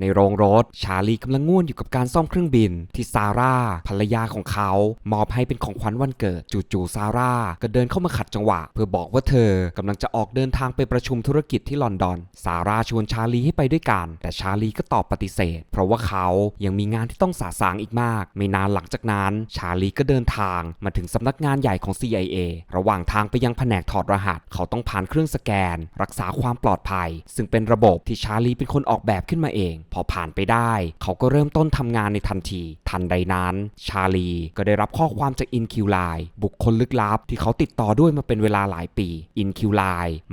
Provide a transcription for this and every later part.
ในโรงรถ ชาลีกำลังง่วนอยู่กับการซ่อมเครื่องบิน ที่ซาร่าภรรยาของเขา มอบให้เป็นของขวัญวันเกิด จู่ๆซาร่าก็เดินเข้ามาขัดจังหวะ เพื่อบอกว่าเธอกำลังจะออกเดินทางไปประชุมธุรกิจที่ลอนดอน ซาร่าชวนชาลีให้ไปด้วยกัน แต่ชาลีก็ตอบปฏิเสธ เพราะว่าเขายังมีงานที่ต้องสาสางอีกมาก ไม่นานหลังจากนั้น ชาลีก็เดินทางมาถึงสำนักงานใหญ่ของ CIA ระหว่างทางไปยังแผนกถอดรหัส เขาต้องผ่านเครื่องสแกน รักษาความปลอดภัย ซึ่งเป็นระบบที่ชาลีเป็นคนออกแบบขึ้นมาเองพอผ่านไปได้ เขาก็เริ่มต้นทำงานในทันที ทันใดนั้น ชาลีก็ได้รับข้อความจากอินคิวไลบุคคลลึกลับ ที่เขาติดต่อด้วยมาเป็นเวลาหลายปีอินคิวไล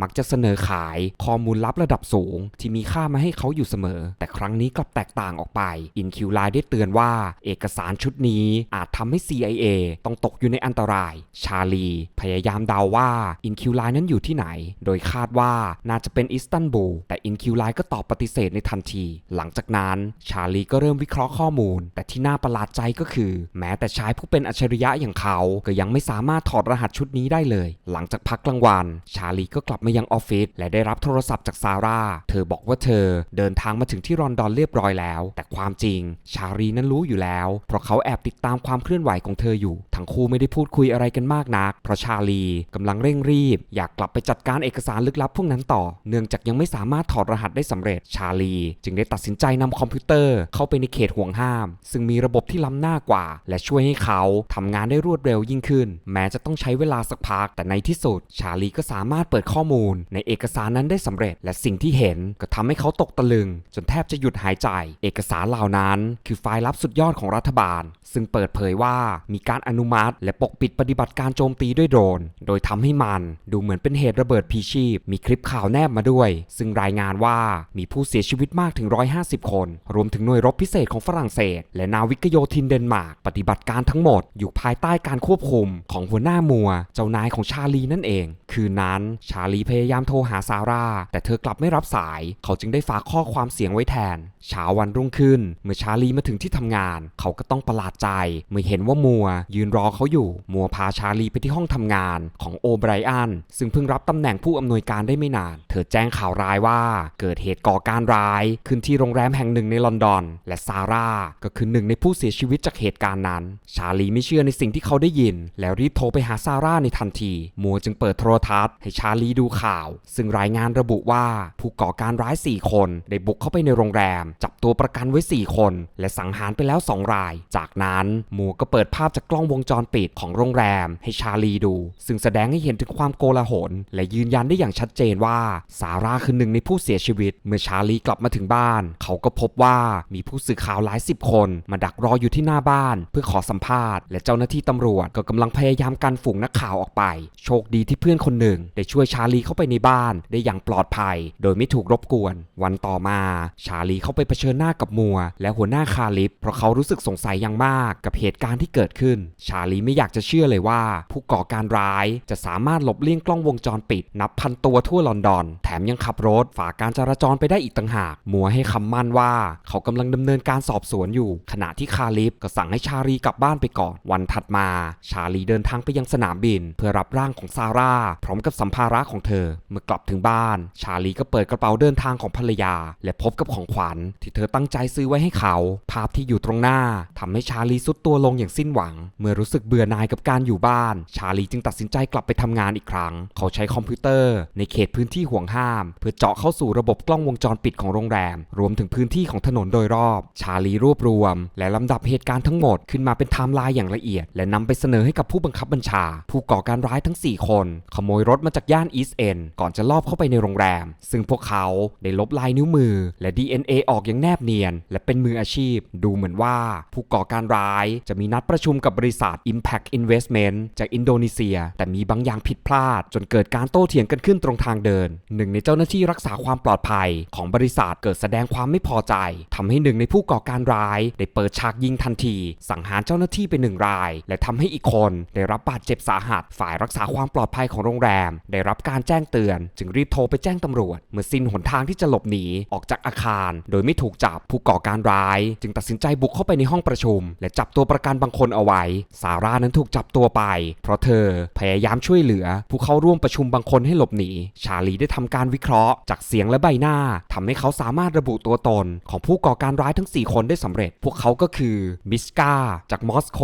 มักจะเสนอขายข้อมูลลับระดับสูง ที่มีค่ามาให้เขาอยู่เสมอ แต่ครั้งนี้กลับแตกต่างออกไปอินคิวไลได้เตือนว่า เอกสารชุดนี้อาจทำให้ CIA ต้องตกอยู่ในอันตราย ชาลี พยายามเดาว่าอินคิวไลนั้นอยู่ที่ไหน โดยคาดว่าน่าจะเป็นอิสตันบูลแต่อินคิวไลก็ตอบปฏิเสธในทันที หลังังจากนั้น ชาลีก็เริ่มวิเคราะห์ข้อมูล แต่ที่น่าประหลาดใจก็คือ แม้แต่ชายผู้เป็นอัจฉริยะอย่างเขา ก็ยังไม่สามารถถอดรหัสชุดนี้ได้เลย หลังจากพักกลางวัน ชาลีก็กลับมายังออฟฟิศและได้รับโทรศัพท์จากซาร่า เธอบอกว่าเธอเดินทางมาถึงที่รอนดอนเรียบร้อยแล้ว แต่ความจริง ชาลีนั้นรู้อยู่แล้ว เพราะเขาแอบติดตามความเคลื่อนไหวของเธออยู่ ทั้งคู่ไม่ได้พูดคุยอะไรกันมากนัก เพราะชาลีกำลังเร่งรีบ อยากกลับไปจัดการเอกสารลึกลับพวกนั้นต่อ เนื่องจากยังไม่สามารถถอดรหัสได้สำเร็จ ชาลี จึงได้ตัดสินใจนำคอมพิวเตอร์เข้าไปในเขตห่วงห้าม ซึ่งมีระบบที่ล้ำหน้ากว่า และช่วยให้เขาทำงานได้รวดเร็วยิ่งขึ้น แม้จะต้องใช้เวลาสักพัก แต่ในที่สุด ชาลีก็สามารถเปิดข้อมูล ในเอกสารนั้นได้สำเร็จ และสิ่งที่เห็นก็ทำให้เขาตกตะลึง จนแทบจะหยุดหายใจ เอกสารเหล่านั้น คือไฟล์ลับสุดยอดของรัฐบาล ซึ่งเปิดเผยว่ามีการอนุมัติ และปกปิดปฏิบัติการโจมตีด้วยโดรน โดยทำให้มันดูเหมือนเป็นเหตุระเบิดพีชีพ มีคลิปข่าวแนบมาด้วย ซึ่งรายงานว่ามีผู้เสียชีวิตมากถึง150 คน รวมถึงหน่วยรบพิเศษของฝรั่งเศส และนาวิกโยธินเดนมาร์กปฏิบัติการทั้งหมดอยู่ภายใต้การควบคุมของหัวหน้ามัว เจ้านายของชาลีนั่นเอง คืนนั้นชาลีพยายามโทรหาซาร่า แต่เธอกลับไม่รับสาย เขาจึงได้ฝากข้อความเสียงไว้แทนเช้าวันรุ่งขึ้น เมื่อชาลีมาถึงที่ทำงาน เขาก็ต้องประหลาดใจ เมื่อเห็นว่ามัว ยืนรอเขาอยู่ มัวพาชาลีไปที่ห้องทำงานของโอไบรอันซึ่งเพิ่งรับตำแหน่งผู้อำนวยการได้ไม่นาน เธอแจ้งข่าวร้ายว่า เกิดเหตุก่อการร้าย ขึ้นที่โรงแรมแห่งหนึ่งในลอนดอน และซาร่าก็คือหนึ่งในผู้เสียชีวิตจากเหตุการณ์นั้น ชาลีไม่เชื่อในสิ่งที่เขาได้ยิน แล้วรีบโทรไปหาซาร่าในทันที มัวจึงเปิดโทรทัศน์ให้ชาลีดูข่าว ซึ่งรายงานระบุว่าผู้ก่อการร้าย 4 คน ได้บุกเข้าไปในโรงแรม จับตัวประกันไว้ 4 คน และสังหารไปแล้ว 2 ราย จากนั้นมัวก็เปิดภาพจากกล้องวงจรปิดของโรงแรม ให้ชาลีดู ซึ่งแสดงให้เห็นถึงความโกลาหล และยืนยันได้อย่างชัดเจนว่าซาร่าคือหนึ่งในผู้เสียชีวิต เมื่อชาลีกลับมาถึงบ้านเขาก็พบว่ามีผู้สื่อข่าวหลายสิบคน มาดักรออยู่ที่หน้าบ้าน เพื่อขอสัมภาษณ์ และเจ้าหน้าที่ตำรวจก็กำลังพยายามกันฝูงนักข่าวออกไป โชคดีที่เพื่อนคนหนึ่ง ได้ช่วยชาลีเข้าไปในบ้านได้อย่างปลอดภัย โดยไม่ถูกรบกวน วันต่อมา ชาลีเข้าไปเผชิญหน้ากับมัว และหัวหน้าคาลิฟเพราะเขารู้สึกสงสัยอย่างมากกับเหตุการณ์ที่เกิดขึ้น ชาลีไม่อยากจะเชื่อเลยว่า ผู้ก่อการร้ายจะสามารถหลบเลี่ยงกล้องวงจรปิด นับพันตัวทั่วลอนดอน แถมยังขับรถฝ่าการจราจรไปได้อีกต่างหากมัวให้คำมั่นว่าเขากำลังดำเนินการสอบสวนอยู่ ขณะที่คาลิฟก็สั่งให้ชาลีกลับบ้านไปก่อน วันถัดมา ชาลีเดินทางไปยังสนามบิน เพื่อรับร่างของซาร่า พร้อมกับสัมภาระของเธอ เมื่อกลับถึงบ้าน ชาลีก็เปิดกระเป๋าเดินทางของภรรยา และพบกับของขวัญ ที่เธอตั้งใจซื้อไว้ให้เขา ภาพที่อยู่ตรงหน้าทำให้ชาลีสุดตัวลงอย่างสิ้นหวัง เมื่อรู้สึกเบื่อหน่ายกับการอยู่บ้าน ชาลีจึงตัดสินใจกลับไปทำงานอีกครั้ง เขาใช้คอมพิวเตอร์ ในเขตพื้นที่ห่วงห้าม เพื่อเจาะเข้าสู่ระบบกล้องวงจรปิดของโรงแรม รวมถึงพื้นที่ของถนนโดยรอบ ชาลีรวบรวม และลำดับเหตุการณ์ทั้งหมดขึ้นมาเป็นไทม์ไลน์อย่างละเอียด และนำไปเสนอให้กับผู้บังคับบัญชา ผู้ก่อการร้ายทั้ง 4 คน ขโมยรถมาจากย่านอีสเอ็นก่อนจะลอบเข้าไปในโรงแรม ซึ่งพวกเขาได้ลบลายนิ้วมือ และ DNA ออกอย่างแนบเนียน และเป็นมืออาชีพ ดูเหมือนว่าผู้ก่อการร้ายจะมีนัดประชุมกับบริษัท Impact Investment จากอินโดนีเซีย แต่มีบางอย่างผิดพลาด จนเกิดการโต้เถียงกันขึ้นตรงทางเดิน หนึ่งในเจ้าหน้าที่รักษาความปลอดภัยของบริษัทเกิดแสดงความไม่พอใจทำให้หนึ่งในผู้ก่อการร้าย ได้เปิดฉากยิงทันที สังหารเจ้าหน้าที่ไปหนึ่งราย และทำให้อีกคนได้รับบาดเจ็บสาหัส ฝ่ายรักษาความปลอดภัยของโรงแรม ได้รับการแจ้งเตือน จึงรีบโทรไปแจ้งตำรวจ เมื่อสิ้นหนทางที่จะหลบหนีออกจากอาคาร โดยไม่ถูกจับผู้ก่อการร้าย จึงตัดสินใจบุกเข้าไปในห้องประชุม และจับตัวประกันบางคนเอาไว้ ซาร่านั้นถูกจับตัวไป เพราะเธอพยายามช่วยเหลือ ผู้เข้าร่วมประชุมบางคนให้หลบหนี ชาลีได้ทำการวิเคราะห์ จากเสียงและใบหน้าทำให้เขาสามารถระบุตัวตนของผู้ก่อการร้ายทั้ง 4 คนได้สำเร็จ พวกเขาก็คือมิสกาจากมอสโก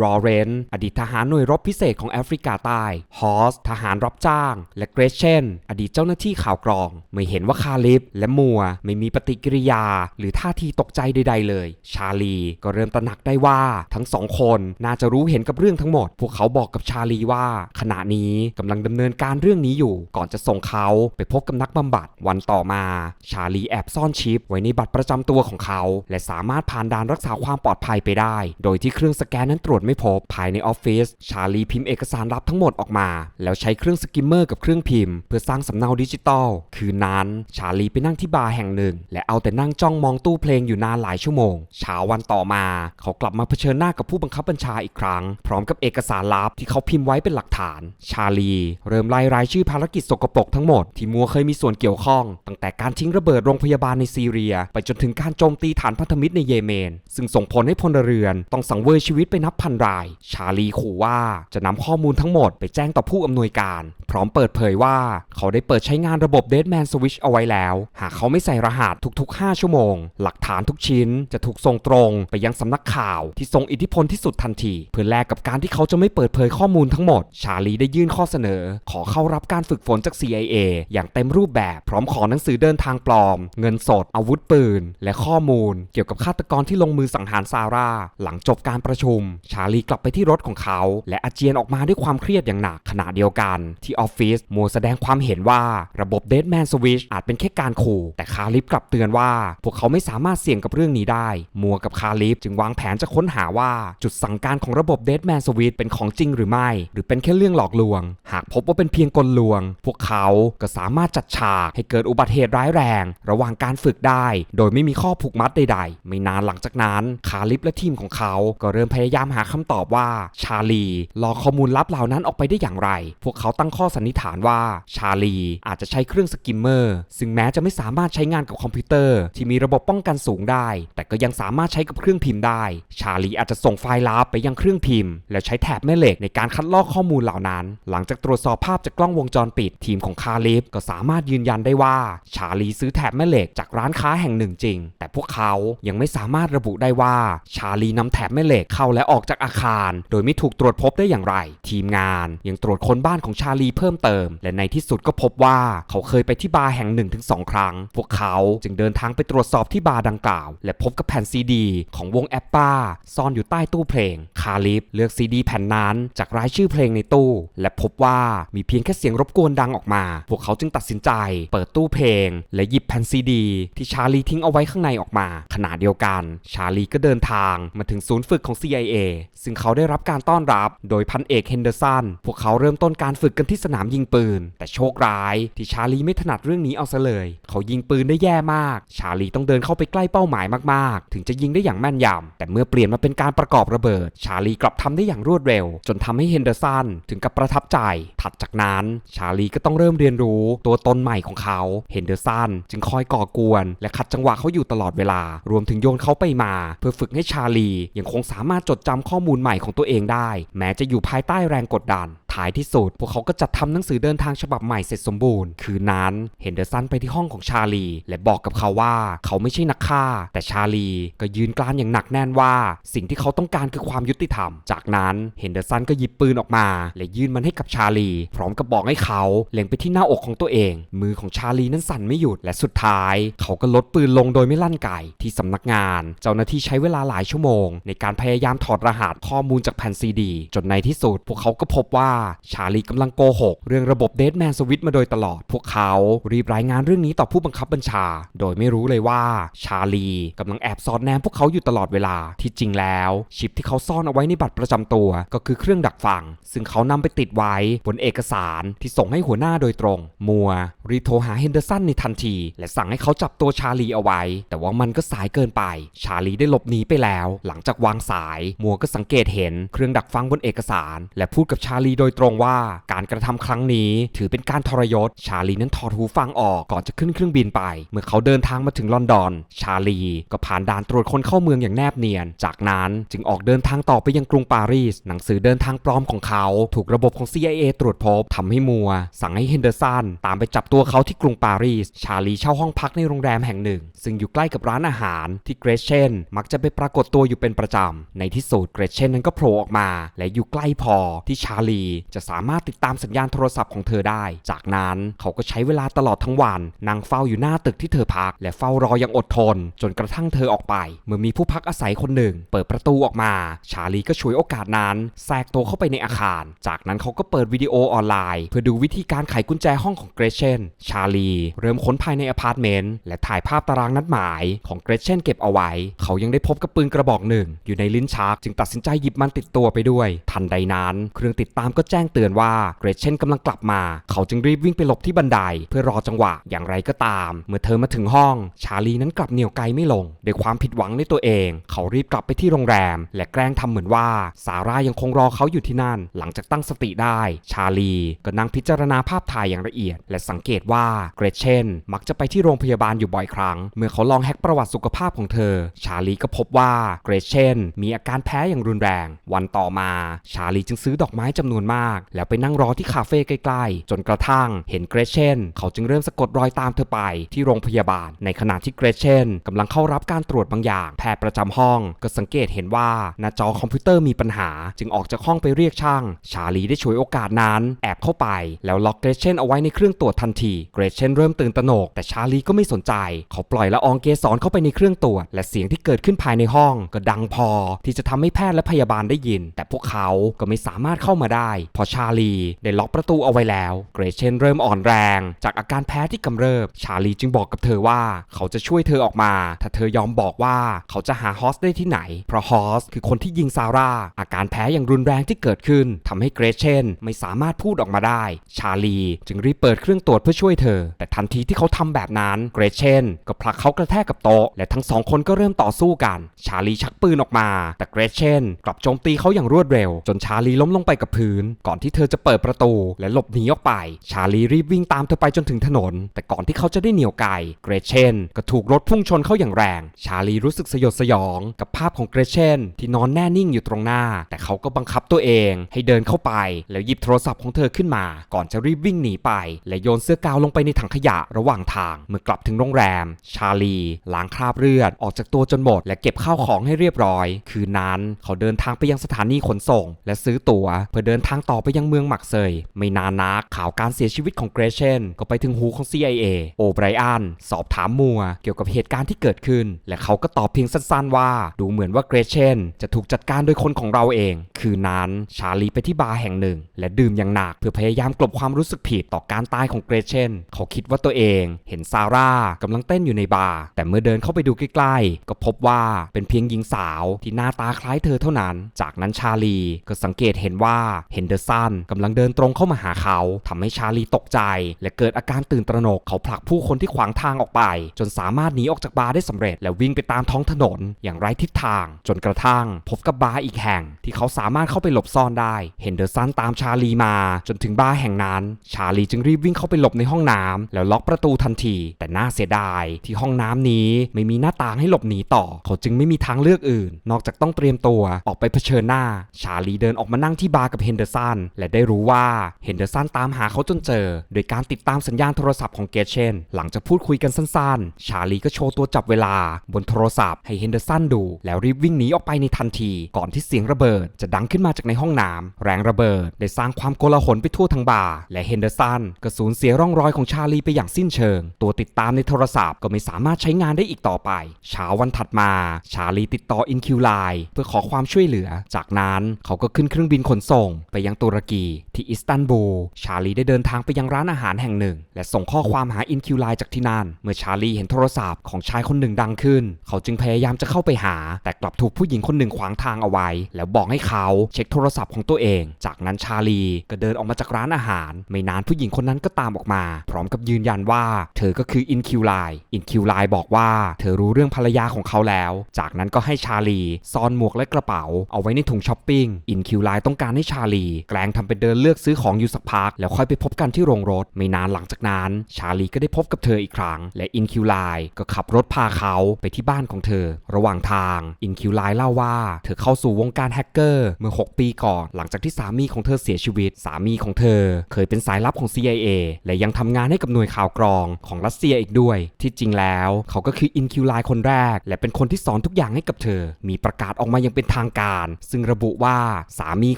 รอเรนอดีตทหารหน่วยรบพิเศษของแอฟริกาใต้ ฮอส ทหารรับจ้าง และเกรเชน อดีตเจ้าหน้าที่ข่าวกรอง ไม่เห็นว่าคาลิฟและมัว ไม่มีปฏิกิริยา หรือท่าทีตกใจใด ๆ เลย ชาลีก็เริ่มตระหนักได้ว่าทั้งสองคนน่าจะรู้เห็นกับเรื่องทั้งหมด พวกเขาบอกกับชาลีว่า ขณะนี้กำลังดำเนินการเรื่องนี้อยู่ ก่อนจะส่งเขาไปพบกับนักบำบัดวันต่อมา ชาลีแอบซ่อนชิป ไว้ในบัตรประจำตัวของเขา และสามารถผ่านด่านรักษาความปลอดภัยไปได้ โดยที่เครื่องสแกนนั้นตรวจไม่พบภายในออฟฟิศชาลีพิมพ์เอกสารลับทั้งหมดออกมา แล้วใช้เครื่องสกิมเมอร์กับเครื่องพิมพ์เพื่อสร้างสำเนาดิจิตอลคืนนั้น ชาลีไปนั่งที่บาร์แห่งหนึ่ง และเอาแต่นั่งจ้องมองตู้เพลงอยู่นานหลายชั่วโมงเช้าวันต่อมา เขากลับมาเผชิญหน้ากับผู้บังคับบัญชาอีกครั้ง พร้อมกับเอกสารลับที่เขาพิมพ์ไว้เป็นหลักฐาน ชาลี เริ่มไล่รายชื่อภารกิจสกปรกทั้งหมดที่มัวเคยมีส่วนเกี่ยวข้อง ตั้งแต่การทิ้งระเบิดโรงพยาบาลในซีเรีย ไปจนถึงการโจมตีฐานพันธมิตรในเยเมน ซึ่งส่งผลให้พลเรือน ต้องสังเวยชีวิตไปนับพันราย ชาลีขู่ว่าจะนำข้อมูลทั้งหมดไปแจ้งต่อผู้อำนวยการ พร้อมเปิดเผยว่าเขาได้เปิดใช้งานระบบ Deadman Switch เอาไว้แล้ว หากเขาไม่ใส่รหัสทุกๆ 5 ชั่วโมง หลักฐานทุกชิ้นจะถูกส่งตรงไปยังสำนักข่าวที่ทรงอิทธิพลที่สุดทันที เพื่อแลกกับการที่เขาจะไม่เปิดเผยข้อมูลทั้งหมด ชาลีได้ยื่นข้อเสนอ ขอเข้ารับการฝึกฝนจาก CIA อย่างเต็มรูปแบบพร้อมขอหนังสือเดินทางปลอม เงินสด อาวุธปืน และข้อมูล เกี่ยวกับฆาตกรที่ลงมือสังหารซาร่า หลังจบการประชุม ชาาลีกลับไปที่รถของเขา และอาเจียนออกมาด้วยความเครียดอย่างหนักขณะเดียวกัน ที่ออฟฟิศมัวแสดงความเห็นว่าระบบ Deadman Switch อาจเป็นแค่การขู่ แต่คาลิฟกลับเตือนว่า พวกเขาไม่สามารถเสี่ยงกับเรื่องนี้ได้ มัวกับคาลิฟจึงวางแผนจะค้นหาว่าจุดสั่งการของระบบ Deadman Switch เป็นของจริงหรือไม่ หรือเป็นแค่เรื่องหลอกลวง หากพบว่าเป็นเพียงกลลวง พวกเขาก็สามารถจัดฉากให้เกิดอุบัติเหตุร้ายแรง ระหว่างการฝึกได้ โดยไม่มีข้อผูกมัดใด ๆ ไม่นานหลังจากนั้น คาลิฟและทีมของเขาก็เริ่มพยายามหาคำตอบว่าชาลีลอกข้อมูลลับเหล่านั้นออกไปได้อย่างไร พวกเขาตั้งข้อสันนิษฐานว่าชาลีอาจจะใช้เครื่องสกิมเมอร์ ซึ่งแม้จะไม่สามารถใช้งานกับคอมพิวเตอร์ ที่มีระบบป้องกันสูงได้ แต่ก็ยังสามารถใช้กับเครื่องพิมพ์ได้ ชาลีอาจจะส่งไฟล์ลับไปยังเครื่องพิมพ์ แล้วใช้แถบแม่เหล็กในการคัดลอกข้อมูลเหล่านั้น หลังจากตรวจสอบภาพจากกล้องวงจรปิด ทีมของคาลิฟก็สามารถยืนยันได้ว่า ชาลีซื้อแถบแม่เหล็กจากร้านค้าแห่งหนึ่งจริง แต่พวกเขายังไม่สามารถระบุได้ว่าชาลีนำแถบแม่เหล็กเข้าและออกจากอาคาร โดยไม่ถูกตรวจพบได้อย่างไร ทีมงานยังตรวจค้นบ้านของชาลีเพิ่มเติม และในที่สุดก็พบว่าเขาเคยไปที่บาร์แห่งหนึ่งถึงสองครั้ง พวกเขาจึงเดินทางไปตรวจสอบที่บาร์ดังกล่าว และพบกับแผ่นซีดี ของวงแอปป้าซ่อนอยู่ใต้ตู้เพลง คาลิฟเลือกซีดีแผ่นนั้นจากรายชื่อเพลงในตู้ และพบว่ามีเพียงแค่เสียงรบกวนดังออกมา พวกเขาจึงตัดสินใจ เปิดตู้เพลง และหยิบแผ่นซีดี ที่ชาลีทิ้งเอาไว้ข้างในออกมา ขณะเดียวกัน ชาลีก็เดินทางมาถึงศูนย์ฝึกของ CIA ซึ่งเขาได้รับการต้อนรับ โดยพันเอกเฮนเดอร์สัน พวกเขาเริ่มต้นการฝึกกันที่สนามยิงปืน แต่โชคร้าย ที่ชาลีไม่ถนัดเรื่องนี้เอาซะเลย เขายิงปืนได้แย่มาก ชาลีต้องเดินเข้าไปใกล้เป้าหมายมากๆ ถึงจะยิงได้อย่างแม่นยำ แต่เมื่อเปลี่ยนมาเป็นการประกอบระเบิด ชาลีกลับทำได้อย่างรวดเร็ว จนทำให้เฮนเดอร์สันถึงกับประทับใจ ถัดจากนั้น ชาลีก็ต้องเริ่มเรียนรู้ตัวตนใหม่ของเขา เฮนเดอร์สันจึงคอยก่อกวน และขัดจังหวะเขาอยู่ตลอดเวลา รวมถึงโยนเขาไปมา เพื่อฝึกให้ชาลียังคงสามารถจดจำข้อข้อมูลใหม่ของตัวเองได้ แม้จะอยู่ภายใต้แรงกดดัน ท้ายที่สุด พวกเขาก็จัดทำหนังสือเดินทางฉบับใหม่เสร็จสมบูรณ์ คืนนั้น เฮนเดอร์สันไปที่ห้องของชาลี และบอกกับเขาว่าเขาไม่ใช่นักฆ่า แต่ชาลีก็ยืนกรานอย่างหนักแน่นว่า สิ่งที่เขาต้องการคือความยุติธรรม จากนั้นเฮนเดอร์สันก็หยิบปืนออกมา และยื่นมันให้กับชาลี พร้อมกับบอกให้เขาเล็งไปที่หน้าอกของตัวเอง มือของชาลีนั้นสั่นไม่หยุดและสุดท้าย เขาก็ลดปืนลงโดยไม่ลั่นไกที่สำนักงาน เจ้าหน้าที่ใช้เวลาหลายชั่วโมง ในการพยายามถอดรหัสข้อมูลจากแผ่นซีดี จนในที่สุด พวกเขาก็พบว่าชาลีกำลังโกหก เรื่องระบบเดดแมนสวิตมาโดยตลอด พวกเขารีบรายงานเรื่องนี้ต่อผู้บังคับบัญชา โดยไม่รู้เลยว่าชาลีกำลังแอบสอดแนมพวกเขาอยู่ตลอดเวลาที่จริงแล้วชิปที่เขาซ่อนเอาไว้ในบัตรประจำตัว ก็คือเครื่องดักฟัง ซึ่งเขานำไปติดไว้บนเอกสารที่ส่งให้หัวหน้าโดยตรง มัวรีโทรหาเฮนเดอร์สันในทันที และสั่งให้เขาจับตัวชาลีเอาไว้ แต่ว่ามันก็สายเกินไป ชาลีได้หลบหนีไปแล้ว หลังจากวางสาย มัวก็สังเกตเห็นเครื่องดักฟังบนเอกสาร และพูดกับชาลีโดยตรงว่าการกระทำครั้งนี้ถือเป็นการทรยศ ชาลีนั้นถอดหูฟังออกก่อนจะขึ้นเครื่องบินไป เมื่อเขาเดินทางมาถึงลอนดอน ชาลีก็ผ่านด่านตรวจคนเข้าเมืองอย่างแนบเนียน จากนั้นจึงออกเดินทางต่อไปยังกรุงปารีส หนังสือเดินทางปลอมของเขา ถูกระบบของ CIA ตรวจพบทำให้มัว สั่งให้เฮนเดอร์สันตามไปจับตัวเขาที่กรุงปารีส ชาลีเช่าห้องพักในโรงแรมแห่งหนึ่ง ซึ่งอยู่ใกล้กับร้านอาหารที่เกรเชนมักจะไปปรากฏตัวอยู่เป็นประจำในที่สุดเกรเชนนั้นก็โผล่ออกมา และอยู่ใกล้พอที่ชาลีจะสามารถติดตามสัญญาณโทรศัพท์ของเธอได้ จากนั้นเขาก็ใช้เวลาตลอดทั้งวันนั่งเฝ้าอยู่หน้าตึกที่เธอพัก และเฝ้ารออย่างอดทน จนกระทั่งเธอออกไป เมื่อมีผู้พักอาศัยคนหนึ่ง เปิดประตูออกมา ชาลีก็ฉวยโอกาสนั้นแทรกตัวเข้าไปในอาคาร จากนั้นเขาก็เปิดวิดีโอออนไลน์ เพื่อดูวิธีการไขกุญแจห้องของเกรเชนชาลี เริ่มค้นภายในอพาร์ตเมนต์และถ่ายภาพตารางนัดหมายของเกรเชนเก็บเอาไว้ เขายังได้พบกับปืนกระบอกหนึ่ง อยู่ในลิ้นชัก จึงตัดสินใจหยิบมันติดตัวไปด้วย ทันใดนั้น เครื่องติดตามก็แจ้งเตือนว่าเกรเชนกำลังกลับมา เขาจึงรีบวิ่งไปหลบที่บันได เพื่อรอจังหวะอย่างไรก็ตาม เมื่อเธอมาถึงห้อง ชาลีนั้นกลับเหนียวไกลไม่ลงด้วยความผิดหวังในตัวเอง เขารีบกลับไปที่โรงแรม และแกล้งทำเหมือนว่าซาร่ายังคงรอเขาอยู่ที่นั่น หลังจากตั้งสติได้ ชาลีก็นั่งพิจารณาภาพถ่ายอย่างละเอียด และสังเกตว่าเกรเชนมักจะไปที่โรงพยาบาลอยู่บ่อยครั้ง เมื่อเขาลองแฮกประวัติสุขภาพของเธอ ชาลีก็พบว่าเกรเชนมีอาการแพ้อย่างรุนแรง วันต่อมา ชาลีจึงซื้อดอกไม้จำนวนมากแล้วไปนั่งรอที่คาเฟ่ใกล้ๆ จนกระทั่งเห็นเกรเชนเขาจึงเริ่มสะกดรอยตามเธอไปที่โรงพยาบาล ในขณะที่เกรเชนกำลังเข้ารับการตรวจบางอย่าง แพทย์ประจำห้องก็สังเกตเห็นว่าหน้าจอคอมพิวเตอร์มีปัญหา จึงออกจากห้องไปเรียกช่าง ชาลีได้ฉวยโอกาสนั้น แอบเข้าไป แล้วล็อกเกรเชนเอาไว้ในเครื่องตรวจทันที เกรเชนเริ่มตื่นตระหนก แต่ชาลีก็ไม่สนใจ เขาปล่อยละอองเกสรเข้าไปในเครื่องตรวจ และเสียงที่เกิดขึ้นภายในห้อง ก็ดังพอที่จะทำให้แพทย์และพยาบาลได้ยิน แต่พวกเขาก็ไม่สามารถเข้ามาได้พอชาลีได้ล็อกประตูเอาไว้แล้ว เกรเชนเริ่มอ่อนแรง จากอาการแพ้ที่กำเริบ ชาลีจึงบอกกับเธอว่า เขาจะช่วยเธอออกมา ถ้าเธอยอมบอกว่าเขาจะหาฮอสได้ที่ไหน เพราะฮอสคือคนที่ยิงซาร่า อาการแพ้อย่างรุนแรงที่เกิดขึ้นทำให้เกรเชนไม่สามารถพูดออกมาได้ ชาลีจึงรีบเปิดเครื่องตรวจเพื่อช่วยเธอ แต่ทันทีที่เขาทำแบบนั้น เกรเชนก็ผลักเขากระแทกกับโต๊ะ และทั้งสองคนก็เริ่มต่อสู้กัน ชาลีชักปืนออกมา แต่เกรเชนกลับโจมตีเขาอย่างรวดเร็ว จนชาลีล้มลงไปกับพื้นก่อนที่เธอจะเปิดประตู และหลบหนีออกไป ชาลีรีบวิ่งตามเธอไปจนถึงถนน แต่ก่อนที่เขาจะได้เหนี่ยวไกลเกรเชนก็ถูกรถพุ่งชนเข้าอย่างแรง ชาลีรู้สึกสยดสยอง กับภาพของเกรเชนที่นอนแน่นิ่งอยู่ตรงหน้า แต่เขาก็บังคับตัวเอง ให้เดินเข้าไป แล้วหยิบโทรศัพท์ของเธอขึ้นมา ก่อนจะรีบวิ่งหนีไป และโยนเสื้อกาวลงไปในถังขยะระหว่างทาง เมื่อกลับถึงโรงแรม ชาลีล้างคราบเลือดออกจากตัวจนหมด และเก็บข้าวของให้เรียบร้อย คืนนั้นเขาเดินทางไปยังสถานีขนส่ง และซื้อตั๋วเพื่อเดินทางต่อไปยังเมืองหมักเซย ไม่นานนักข่าวการเสียชีวิตของเกรเชนก็ไปถึงหูของ CIA โอไบรอันสอบถามมัว เกี่ยวกับเหตุการณ์ที่เกิดขึ้น และเขาก็ตอบเพียงสั้นๆว่า ดูเหมือนว่าเกรเชนจะถูกจัดการโดยคนของเราเอง คืนนั้นชาลีไปที่บาร์แห่งหนึ่ง และดื่มอย่างหนักเพื่อพยายามกลบความรู้สึกผิดต่อการตายของเกรเชนเขาคิดว่าตัวเองเห็นซาร่ากำลังเต้นอยู่ในบาร์แต่เมื่อเดินเข้าไปดูใกล้ๆก็พบว่าเป็นเพียงหญิงสาวที่หน้าตาคล้ายเธอเท่านั้น จากนั้นชาลีก็สังเกตเห็นว่าเฮนเดอร์สันกำลังเดินตรงเข้ามาหาเขาทำให้ชาลีตกใจ และเกิดอาการตื่นตระหนกเขาผลักผู้คนที่ขวางทางออกไป จนสามารถหนีออกจากบาร์ได้สำเร็จ และวิ่งไปตามท้องถนนอย่างไร้ทิศทาง จนกระทั่ง พบกับบาร์อีกแห่ง ที่เขาสามารถเข้าไปหลบซ่อนได้เฮนเดอร์สันตามชาลีมา จนถึงบาร์แห่งนั้น ชาลีจึงรีบวิ่งเข้าไปหลบในห้องน้ำแล้วล็อกประตูทันที แต่น่าเสียดายที่ห้องน้ำนี้ไม่มีหน้าต่างให้หลบหนีต่อ เขาจึงไม่มีทางเลือกอื่น นอกจากต้องเตรียมตัวออกไปเผชิญหน้า ชาลีเดินออกมานั่งที่บาร์กับเฮนเดอร์สันและได้รู้ว่าเฮนเดอร์สันตามหาเขาจนเจอ โดยการติดตามสัญญาณโทรศัพท์ของเกเชน หลังจากพูดคุยกันสั้นๆ ชาลีก็โชว์ตัวจับเวลา บนโทรศัพท์ให้เฮนเดอร์สันดู แล้วรีบวิ่งหนีออกไปในทันที ก่อนที่เสียงระเบิดจะดังขึ้นมาจากในห้องน้ำแรงระเบิดได้สร้างความโกลาหลไปทั่วทั้งบาร์และเฮนเดอร์สันก็สูญเสียร่องรอยของชาลีไปอย่างสิ้นเชิง ตัวติดตามในโทรศัพท์ก็ไม่สามารถใช้งานได้อีกต่อไปเช้าวันถัดมา ชาลีติดต่ออินคิวไลน์เพื่อขอความช่วยเหลือ จากนั้นเขาก็ขึ้นเครื่องบินขนส่ง ไปยังตุรกีที่อิสตันบูล ชาลีได้เดินทางไปยังร้านอาหารแห่งหนึ่ง และส่งข้อความหาอินคิวไลน์จากที่นั่น เมื่อชาลีเห็นโทรศัพท์ของชายคนหนึ่งดังขึ้น เขาจึงพยายามจะเข้าไปหา แต่กลับถูกผู้หญิงคนหนึ่งขวางทางเอาไว้ แล้วบอกให้เขาเช็คโทรศัพท์ของตัวเอง จากนั้นชาลีก็เดินออกมาจากร้านอาหาร ไม่นานผู้หญิงคนนั้นก็ตามออกมา พร้อมกับยืนยันว่าเธอก็คืออินคิวไลน์อินคิวไลน์บอกว่าเธอรู้เรื่องภรรยาของเขาแล้ว จากนั้นก็ให้ชาลีซ่อนหมวกและกระเป๋า เอาไว้ในถุงช้อปปิ้งอินคิวไลน์ต้องการให้ชาลีแกล้งทำเป็นเดินเลือกซื้อของอยู่สักพัก แล้วค่อยไปพบกันที่โรงรถ ไม่นานหลังจากนั้น ชาลีก็ได้พบกับเธออีกครั้ง และอินคิวไลก็ขับรถพาเขาไปที่บ้านของเธอ ระหว่างทางอินคิวไลเล่าว่าเธอเข้าสู่วงการแฮกเกอร์เมื่อ 6 ปีก่อน หลังจากที่สามีของเธอเสียชีวิต สามีของเธอ เคยเป็นสายลับของ CIA และยังทำงานให้กับหน่วยข่าวกรองของรัสเซียอีกด้วย ที่จริงแล้วเขาก็คืออินคิวไลคนแรก และเป็นคนที่สอนทุกอย่างให้กับเธอ มีประกาศออกมาอย่างเป็นทางการ ซึ่งระบุว่าสามี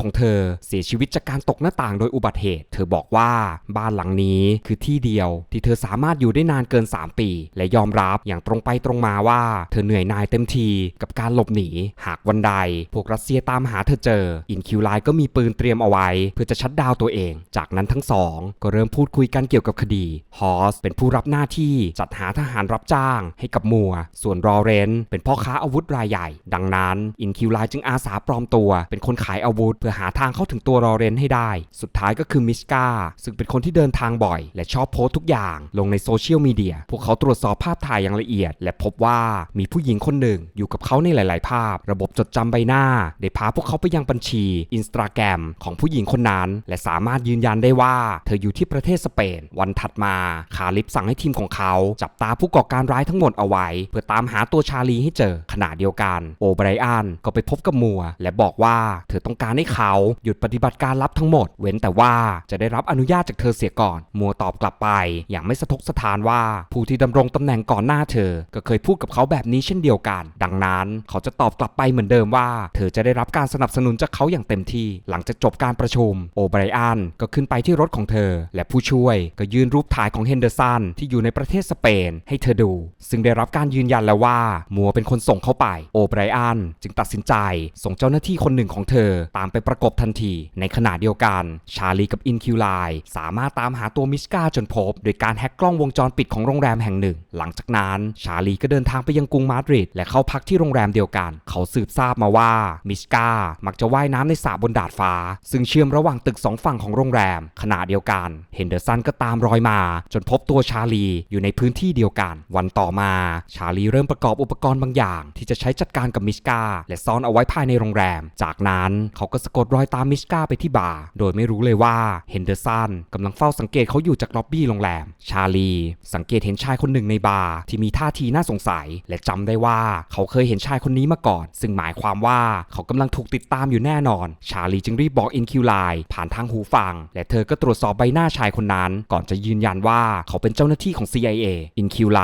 ของเธอเสียชีวิตีวิตจากการตกหน้าต่างโดยอุบัติเหตุ เธอบอกว่าบ้านหลังนี้คือที่เดียว ที่เธอสามารถอยู่ได้นานเกิน 3 ปี และยอมรับอย่างตรงไปตรงมาว่า เธอเหนื่อยหน่ายเต็มทีกับการหลบหนี หากวันใด พวกรัสเซียตามหาเธอเจอ อินคิวไลก็มีปืนเตรียมเอาไว้ เพื่อจะชัดดาวตัวเอง จากนั้นทั้งสองก็เริ่มพูดคุยกันเกี่ยวกับคดี ฮอสเป็นผู้รับหน้าที่จัดหาทหารรับจ้างให้กับมัว ส่วนรอเรนเป็นพ่อค้าอาวุธรายใหญ่ ดังนั้น อินคิวไลจึงอาสาปลอมตัว เป็นคนขายอาวุธเพื่อหาทางเข้าถึงตัวรอเรนให้ได้ สุดท้ายก็คือมิสกาซึ่งเป็นคนที่เดินทางบ่อย และชอบโพสต์ทุกอย่าง ลงในโซเชียลมีเดีย พวกเขาตรวจสอบภาพถ่ายอย่างละเอียด และพบว่ามีผู้หญิงคนหนึ่งอยู่กับเขาในหลาย ๆ ภาพ ระบบจดจำใบหน้า ได้พาพวกเขาไปยังบัญชีอินสตาแกรมของผู้หญิงคนนั้น และสามารถยืนยันได้ว่า เธออยู่ที่ประเทศสเปน วันถัดมาคาลิปสั่งให้ทีมของเขาจับตาผู้ก่อการร้ายทั้งหมดเอาไว้ เพื่อตามหาตัวชาลีให้เจอขณะเดียวกัน โอไบรอันก็ไปพบกับมัว และบอกว่าเธอต้องการให้เขาหยุดปฏิบัติบัตรการลับทั้งหมด เว้นแต่ว่าจะได้รับอนุญาตจากเธอเสียก่อน มัวตอบกลับไป อย่างไม่สะทกสถานว่า ผู้ที่ดำรงตำแหน่งก่อนหน้าเธอ ก็เคยพูดกับเขาแบบนี้เช่นเดียวกัน ดังนั้นเขาจะตอบกลับไปเหมือนเดิมว่า เธอจะได้รับการสนับสนุนจากเขาอย่างเต็มที่ หลังจากจบการประชุม โอไบรอันก็ขึ้นไปที่รถของเธอ และผู้ช่วยก็ยื่นรูปถ่ายของเฮนเดอร์สันที่อยู่ในประเทศสเปน ให้เธอดู ซึ่งได้รับการยืนยันแล้วว่า มัวเป็นคนส่งเข้าไป โอไบรอันจึงตัดสินใจส่งเจ้าหน้าที่คนหนึ่งของเธอ ตามไปประกบทันทีในขณะเดียวกัน ชาลีกับอินคิวไลสามารถตามหาตัวมิสกาจนพบ โดยการแฮ็กกล้องวงจรปิดของโรงแรมแห่งหนึ่ง หลังจากนั้น ชาลีก็เดินทางไปยังกรุงมาดริดและเข้าพักที่โรงแรมเดียวกัน เขาสืบทราบมาว่ามิสกามักจะว่ายน้ำในสระบนดาดฟ้า ซึ่งเชื่อมระหว่างตึกสองฝั่งของโรงแรม ขณะเดียวกัน เฮนเดอร์สันก็ตามรอยมา จนพบตัวชาลีอยู่ในพื้นที่เดียวกัน วันต่อมา ชาลีเริ่มประกอบอุปกรณ์บางอย่าง ที่จะใช้จัดการกับมิสกาและซ่อนเอาไว้ภายในโรงแรม จากนั้นเขาก็สะกดรอยตามมิสกาไปที่บาร์โดยไม่รู้เลยว่าเฮนเดอร์สันกำลังเฝ้าสังเกตเขาอยู่จากล็อบบี้โรงแรม ชาลี สังเกตเห็นชายคนหนึ่งในบาร์ที่มีท่าทีน่าสงสัย และจำได้ว่าเขาเคยเห็นชายคนนี้มาก่อน ซึ่งหมายความว่าเขากำลังถูกติดตามอยู่แน่นอน ชาลีจึงรีบบอกอินคิวไลผ่านทางหูฟัง และเธอก็ตรวจสอบใบหน้าชายคนนั้น ก่อนจะยืนยันว่าเขาเป็นเจ้าหน้าที่ของ CIA อินคิวไล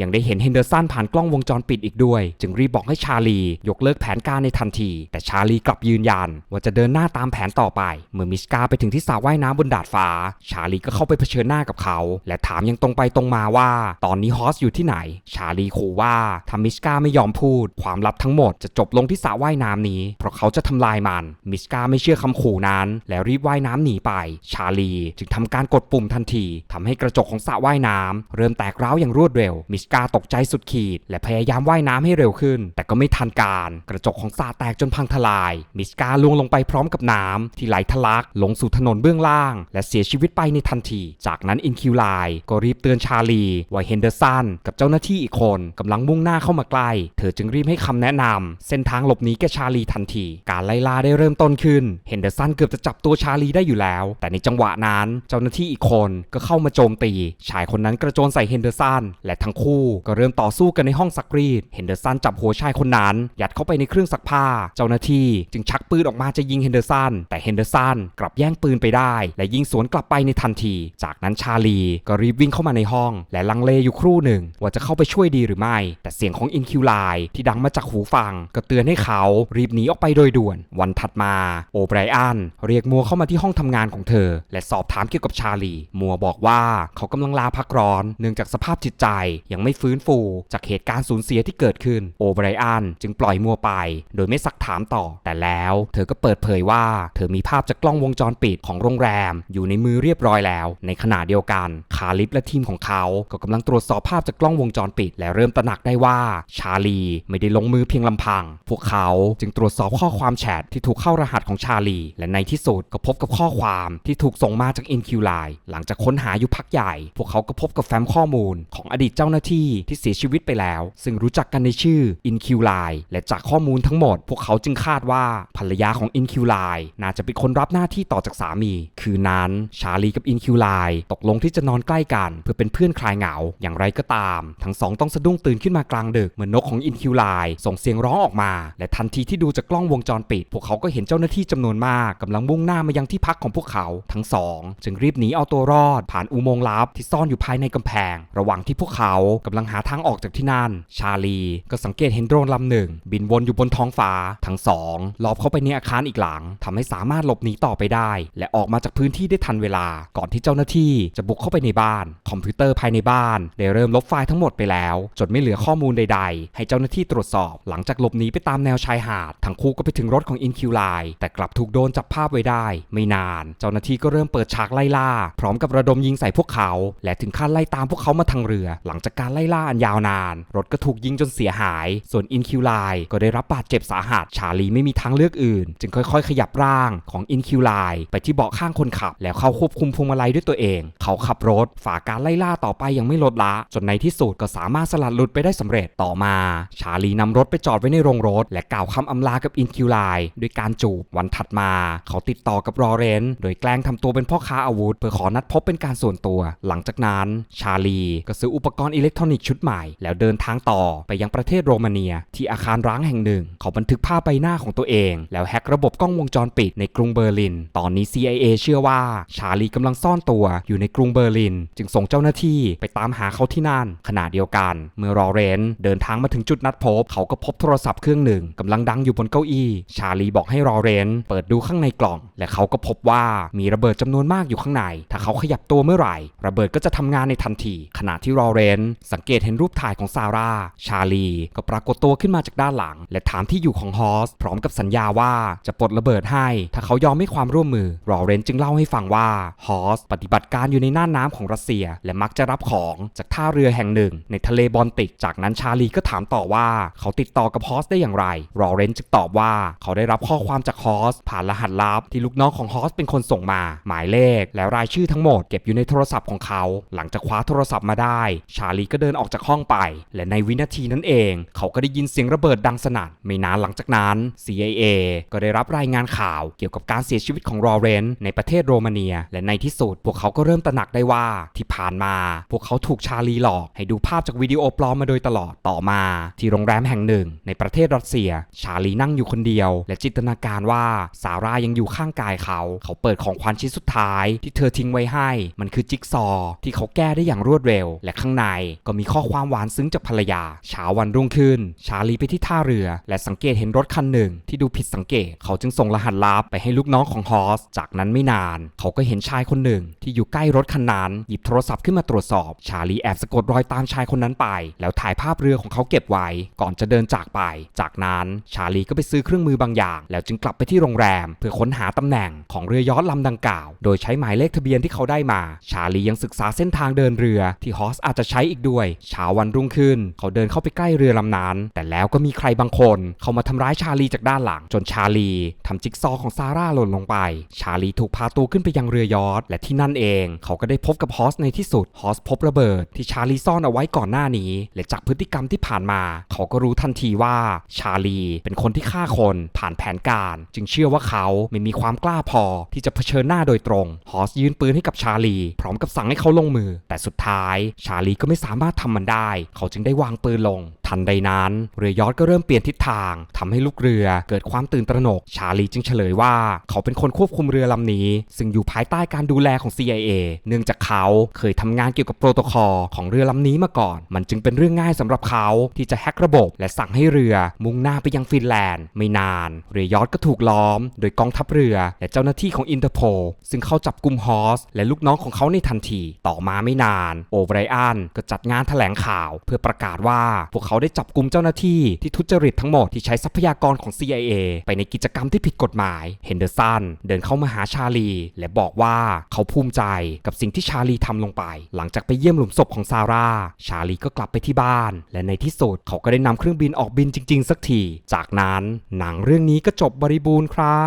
ยังได้เห็นเฮนเดอร์สันผ่านกล้องวงจรปิดอีกด้วย จึงรีบบอกให้ชาลี ยกเลิกแผนการในทันที แต่ชาลีกลับยืนยัน ว่าจะเดินหน้าตามแผนต่อไป เมื่อมิสกาไปถึงที่สระว่ายน้ำบนดาดฟ้า ชาลีก็เข้าไปเผชิญหน้ากับเขา และถามยังตรงไปตรงมาว่า ตอนนี้ฮอสอยู่ที่ไหน ชาลีขู่ว่าถ้ามิสกาไม่ยอมพูด ความลับทั้งหมดจะจบลงที่สระว่ายน้ำนี้ เพราะเขาจะทำลายมัน มิสกาไม่เชื่อคำขู่นั้น และรีบว่ายน้ำหนีไป ชาลีจึงทำการกดปุ่มทันทีทำให้กระจกของสระว่ายน้ำเริ่มแตกร้าวอย่างรวดเร็ว มิสกาตกใจสุดขีด และพยายามว่ายน้ำให้เร็วขึ้น แต่ก็ไม่ทันการ กระจกของสระแตกจนพังทลาย มิสกาล่วงลงไปพร้อมกับน้ำที่ไหลทะลักลงสู่ถนนเบื้องล่าง และเสียชีวิตไปในทันที จากนั้นอินคิวไลก็รีบเตือนชาลีว่าเฮนเดอร์สันกับเจ้าหน้าที่อีกคนกำลังมุ่งหน้าเข้ามาใกล้ เธอจึงรีบให้คำแนะนำเส้นทางหลบหนีแกชาลีทันที การไล่ล่าได้เริ่มต้นขึ้นเฮนเดอร์สันเกือบจะจับตัวชาลีได้อยู่แล้ว แต่ในจังหวะนั้นเจ้าหน้าที่อีกคนก็เข้ามาโจมตี ชายคนนั้นกระโจนใส่เฮนเดอร์สันและทั้งคู่ก็เริ่มต่อสู้กันในห้องซักรีดเฮนเดอร์สันจับหัวชายคนนั้น ยัดเข้าไปในเครื่องซักผ้า เจ้าหน้าที่จึงชักปืนออกมาจะยิงเฮนเดอร์สันแต่เฮนเดอร์สันกลับแย่งปืนไปได้ และยิงสวนกลับไปในทันที จากนั้นชาลีก็รีบวิ่งเข้ามาในห้อง และลังเลอยู่ครู่หนึ่ง ว่าจะเข้าไปช่วยดีหรือไม่ แต่เสียงของอินคิวไลที่ดังมาจากหูฟัง ก็เตือนให้เขารีบหนีออกไปโดยด่วน วันถัดมาโอไบรอันเรียกมัวเข้ามาที่ห้องทำงานของเธอ และสอบถามเกี่ยวกับชาลี มัวบอกว่าเขากำลังลาพักร้อน เนื่องจากสภาพจิตใจยังไม่ฟื้นฟู จากเหตุการณ์สูญเสียที่เกิดขึ้น โอไบรอันจึงปล่อยมัวไป โดยไม่สักถามต่อ แต่แล้ว เธอก็เปิดเผยว่า เธอมีภาพจากกล้องวงจรปิดของโรงแรม อยู่ในมือเรียบร้อยแล้ว ในขณะเดียวกัน คาลิฟและทีมของเขาก็กำลังตรวจสอบภาพจากกล้องวงจรปิด และเริ่มตระหนักได้ว่าชาลีไม่ได้ลงมือเพียงลำพัง พวกเขาจึงตรวจสอบข้อความแชทที่ถูกเข้ารหัสของชาลี และในที่สุดก็พบกับข้อความที่ถูกส่งมาจากอินคิวไลหลังจากค้นหาอยู่พักใหญ่ พวกเขาก็พบกับแฟ้มข้อมูลของอดีตเจ้าหน้าที่ที่เสียชีวิตไปแล้ว ซึ่งรู้จักกันในชื่ออินคิวไลและจากข้อมูลทั้งหมด พวกเขาจึงคาดว่าภรรยาของอินคิวไลน่าจะจะเป็นคนรับหน้าที่ต่อจากสามี คืนนั้นชาลีกับอินคิวไลตกลงที่จะนอนใกล้กัน เพื่อเป็นเพื่อนคลายเหงา อย่างไรก็ตาม ทั้งสองต้องสะดุ้งตื่นขึ้นมากลางดึก เหมือนนกของอินคิวไลส่งเสียงร้องออกมา และทันทีที่ดูจากกล้องวงจรปิด พวกเขาก็เห็นเจ้าหน้าที่จำนวนมากกำลังมุ่งหน้ามายังที่พักของพวกเขา ทั้งสองจึงรีบหนีเอาตัวรอด ผ่านอุโมงค์ลับที่ซ่อนอยู่ภายในกำแพง ระหว่างที่พวกเขากำลังหาทางออกจากที่นั่น ชาลีก็สังเกตเห็นโดรนลำหนึ่ง บินวนอยู่บนท้องฟ้า ทั้งสองลอบเข้าไปในอาคารอีกหลังทำให้สาามารถหลบหนีต่อไปได้ และออกมาจากพื้นที่ได้ทันเวลา ก่อนที่เจ้าหน้าที่จะบุกเข้าไปในบ้าน คอมพิวเตอร์ภายในบ้านได้เริ่มลบไฟล์ทั้งหมดไปแล้ว จนไม่เหลือข้อมูลใด ๆ ให้เจ้าหน้าที่ตรวจสอบ หลังจากหลบหนีไปตามแนวชายหาดทั้งคู่ก็ไปถึงรถของอินคิวไลแต่กลับถูกโดนจับภาพไว้ได้ ไม่นาน เจ้าหน้าที่ก็เริ่มเปิดฉากไล่ล่า พร้อมกับระดมยิงใส่พวกเขา และถึงขั้นไล่ตามพวกเขามาทางเรือ หลังจากการไล่ล่าอันยาวนาน รถก็ถูกยิงจนเสียหาย ส่วนอินคิวไลก็ได้รับบาดเจ็บสาหัส ชาลีไม่มีทางเลือกอื่น จึงค่อย ๆ ขยับร่างของอินคิวไลไปที่เบาะข้างคนขับ แล้วเข้าควบคุมพวงมาลัยด้วยตัวเอง เขาขับรถฝ่าการไล่ล่าต่อไปยังไม่ลดละ จนในที่สุดก็สามารถสลัดหลุดไปได้สำเร็จต่อมา ชาลีนำรถไปจอดไว้ในโรงรถ และกล่าวคำอำลากับอินคิวไลด้วยการจูบวันถัดมา เขาติดต่อกับรอเรนโดยแกล้งทำตัวเป็นพ่อค้าอาวุธ เพื่อขอนัดพบเป็นการส่วนตัว หลังจากนั้น ชาลีก็ซื้ออุปกรณ์อิเล็กทรอนิกส์ชุดใหม่ แล้วเดินทางต่อไปยังประเทศโรมาเนีย ที่อาคารร้างแห่งหนึ่ง เขาบันทึกภาพใบหน้าของตัวเอง แล้วแฮกระบบกล้องวงจรปิดในกรุงเบอร์ลิน ตอนนี้ CIA เชื่อว่าชาลีกำลังซ่อนตัวอยู่ในกรุงเบอร์ลิน จึงส่งเจ้าหน้าที่ไปตามหาเขาที่นั่น ขณะเดียวกัน เมื่อรอเรนเดินทางมาถึงจุดนัดพบ เขาก็พบโทรศัพท์เครื่องหนึ่งกำลังดังอยู่บนเก้าอี้ ชาลีบอกให้รอเรนเปิดดูข้างในกล่อง และเขาก็พบว่ามีระเบิดจำนวนมากอยู่ข้างใน ถ้าเขาขยับตัวเมื่อไหร่ ระเบิดก็จะทำงานในทันที ขณะที่รอเรนสังเกตเห็นรูปถ่ายของซาร่า ชาลีก็ปรากฏตัวขึ้นมาจากด้านหลัง และถามที่อยู่ของฮอส พร้อมกับสัญญาว่าจะปลดระเบิดให้ถ้าเขายอมให้ความร่วมมือ รอเรนจึงเล่าให้ฟังว่าฮอสปฏิบัติการอยู่ในน่านน้ำของรัสเซีย และมักจะรับของจากท่าเรือแห่งหนึ่ง ในทะเลบอลติก จากนั้นชาลีก็ถามต่อว่า เขาติดต่อกับฮอสได้อย่างไร รอเรนจึงตอบว่าเขาได้รับข้อความจากฮอสผ่านรหัสลับที่ลูกน้องของฮอสเป็นคนส่งมา หมายเลข และรายชื่อทั้งหมดเก็บอยู่ในโทรศัพท์ของเขา หลังจากคว้าโทรศัพท์มาได้ ชาลีก็เดินออกจากห้องไป และในวินาทีนั้นเอง เขาก็ได้ยินเสียงระเบิดดังสนั่นไม่นานหลังจากนั้น CIA ก็ได้รับรายงานข่าวกี่ยวกับการเสียชีวิตของรอเรนในประเทศโรมาเนีย และในที่สุด พวกเขาก็เริ่มตระหนักได้ว่าที่ผ่านมา พวกเขาถูกชาลีหลอก ให้ดูภาพจากวิดีโอปลอมมาโดยตลอดต่อมา ที่โรงแรมแห่งหนึ่ง ในประเทศรัสเซีย ชาลีนั่งอยู่คนเดียว และจินตนาการว่าซาร่ายังอยู่ข้างกายเขา เขาเปิดของขวัญชิ้นสุดท้าย ที่เธอทิ้งไว้ให้ มันคือจิ๊กซอว์ที่เขาแก้ได้อย่างรวดเร็ว และข้างในก็มีข้อความหวานซึ้งจากภรรยาเช้าวันรุ่งขึ้น ชาลีไปที่ท่าเรือ และสังเกตเห็นรถคันหนึ่ง ที่ดูผิดสังเกต เขาจึงส่งรหัสลับไปให้ลูกน้องของฮอส จากนั้นไม่นาน เขาก็เห็นชายคนหนึ่ง ที่อยู่ใกล้รถคันนั้นหยิบโทรศัพท์ขึ้นมาตรวจสอบ ชาลีแอบสะกดรอยตามชายคนนั้นไป แล้วถ่ายภาพเรือของเขาเก็บไว้ ก่อนจะเดินจากไป จากนั้นชาลีก็ไปซื้อเครื่องมือบางอย่าง แล้วจึงกลับไปที่โรงแรม เพื่อค้นหาตำแหน่งของเรือยอชต์ลำดังกล่าว โดยใช้หมายเลขทะเบียนที่เขาได้มา ชาลียังศึกษาเส้นทางเดินเรือที่ฮอสอาจจะใช้อีกด้วยเช้าวันรุ่งขึ้น เขาเดินเข้าไปใกล้เรือลำนั้น แต่แล้วก็มีใครบางคน เข้ามาทำร้ายชาลีจากด้านหลัง จนชาลีทำจิ๊กซอว์ของาร่าหล่นลงไป ชาลีถูกพาตัวขึ้นไปยังเรือยอชต์และที่นั่นเอง เขาก็ได้พบกับฮอสในที่สุดฮอสพบระเบิด ที่ชาลีซ่อนเอาไว้ก่อนหน้านี้ และจากพฤติกรรมที่ผ่านมา เขาก็รู้ทันทีว่าชาลีเป็นคนที่ฆ่าคนผ่านแผนการ จึงเชื่อว่าเขาไม่มีความกล้าพอที่จะเผชิญหน้าโดยตรงฮอสยื่นปืนให้กับชาลี พร้อมกับสั่งให้เขาลงมือ แต่สุดท้าย ชาลีก็ไม่สามารถทำมันได้ เขาจึงได้วางปืนลง ทันใดนั้น เรือยอชต์ก็เริ่มเปลี่ยนทิศทางทำให้ลูกเรือเกิดความตื่นตระหนก ชาลีจึงเฉลยว่า เขาเป็นคนควบคุมเรือลำนี้ ซึ่งอยู่ภายใต้การดูแลของ CIA เนื่องจากเขาเคยทำงานเกี่ยวกับโปรโตคอลของเรือลำนี้มาก่อน มันจึงเป็นเรื่องง่ายสำหรับเขาที่จะแฮกระบบ และสั่งให้เรือมุ่งหน้าไปยังฟินแลนด์ ไม่นาน เรือยอชต์ก็ถูกล้อม โดยกองทัพเรือ และเจ้าหน้าที่ของอินเตอร์โพลซึ่งเข้าจับกลุ่มฮอสและลูกน้องของเขาในทันที ต่อมาไม่นาน โอไบรอันก็จัดงานแถลงข่าว เพื่อประกาศว่าพวกเขาได้จับกลุ่มเจ้าหน้าที่ที่ทุจริตทั้งหมดที่ใช้ทรัพยากรของ CIA ไปในกิจกรรมที่ผิดกฎหมาย เฮนเดอร์สันเดินเข้ามาหาชาลี และบอกว่าเขาภูมิใจกับสิ่งที่ชาลีทำลงไป หลังจากไปเยี่ยมหลุมศพของซาร่า ชาลีก็กลับไปที่บ้าน และในที่สุดเขาก็ได้นำเครื่องบินออกบินจริง ๆ สักที จากนั้นหนังเรื่องนี้ก็จบบริบูรณ์ครั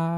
บ